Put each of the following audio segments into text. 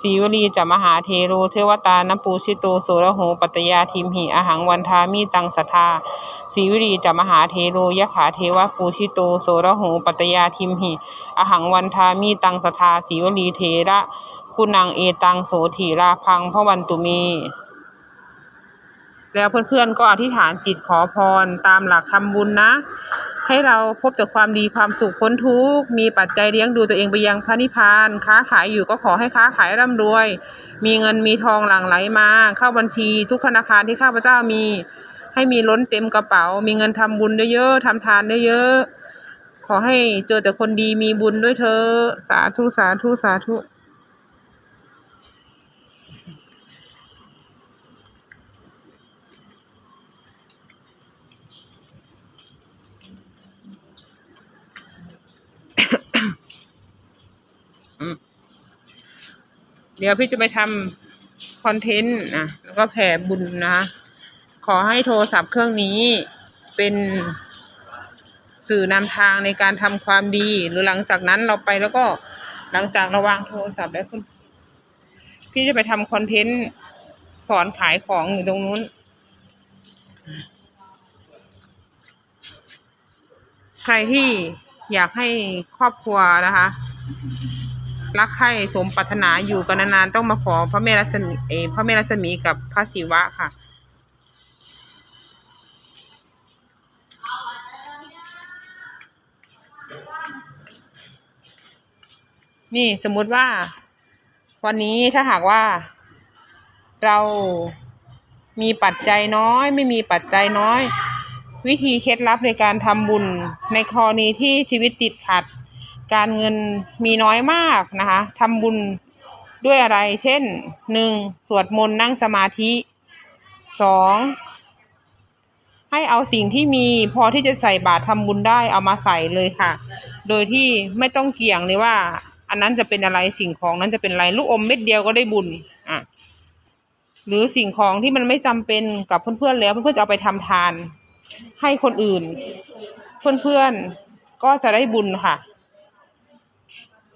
สีวลีจะมหาเทโรเทวตานปูชิโตโสระโหปัตยาทิมหิอหังวันทามีตังสทาสีวลีจะมหาเทโรยะขาเทวะปูชิโตโสระโหปัตยาทิมหิอหังวันทามีตังสทาสีวลีเทระคุณังเอตังโสถีราพังพระวันตุเม แล้วเพื่อนๆก็อธิษฐานจิตขอพรตามหลักทำบุญนะ ให้เราพบแต่ความดีความสุขพ้นทุกข์มีปัจจัยเลี้ยงดูตัวเองไปยังพระนิพพาน ค้าขายอยู่ก็ขอให้ค้าขายร่ำรวย มีเงินมีทองหลั่งไหลมา เข้าบัญชีทุกธนาคารที่ข้าพเจ้ามี ให้มีล้นเต็มกระเป๋า มีเงินทำบุญเยอะๆทำทานเยอะๆขอให้เจอแต่คนดีมีบุญด้วยเธอ สาธุสาธุสาธุ เดี๋ยวพี่จะไปทำคอนเทนต์นะแล้วก็แผ่บุญนะคะ ขอให้โทรศัพท์เครื่องนี้เป็นสื่อนำทางในการทำความดี หรือหลังจากนั้นเราไปแล้วก็หลังจากระวางโทรศัพท์แล้วคุณพี่จะไปทำคอนเทนต์สอนขายของอยู่ตรงนู้น ใครที่อยากให้ครอบครัวนะคะ รักใคร่สมปรารถนาอยู่กันนานๆต้องมาขอพระแม่รัศมีเอพระแม่รัศมีกับพระศิวะค่ะ นี่สมมุติว่า วันนี้ถ้าหากว่า เรามีปัจจัยน้อย ไม่มีปัจจัยน้อย วิธีเคล็ดลับในการทำบุญในกรณีที่ชีวิตติดขัด การเงินมีน้อยมากนะคะทำบุญด้วยอะไร เช่นหนึ่งสวดมนต์นั่งสมาธิสองให้เอาสิ่งที่มีพอที่จะใส่บาตรทำบุญได้เอามาใส่เลยค่ะ โดยที่ไม่ต้องเกี่ยงเลยว่า อันนั้นจะเป็นอะไรสิ่งของนั้นจะเป็นอะไรลูกอมเม็ดเดียวก็ได้บุญอะหรือสิ่งของที่มันไม่จำเป็นกับเพื่อนๆแล้วเพื่อนๆจะเอาไปทำทาน ให้คนอื่น เพื่อนๆก็จะได้บุญค่ะ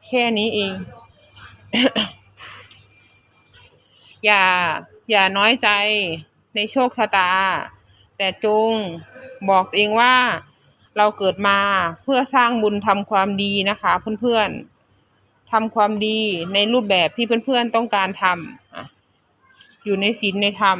แค่นี้เอง อย่า อย่าน้อยใจในโชคชะตา แต่จงบอกตัวเองว่าเราเกิดมาเพื่อสร้างบุญทำความดีนะคะ เพื่อนๆทำความดีในรูปแบบที่เพื่อนๆต้องการทำอะอยู่ในศีลในธรรม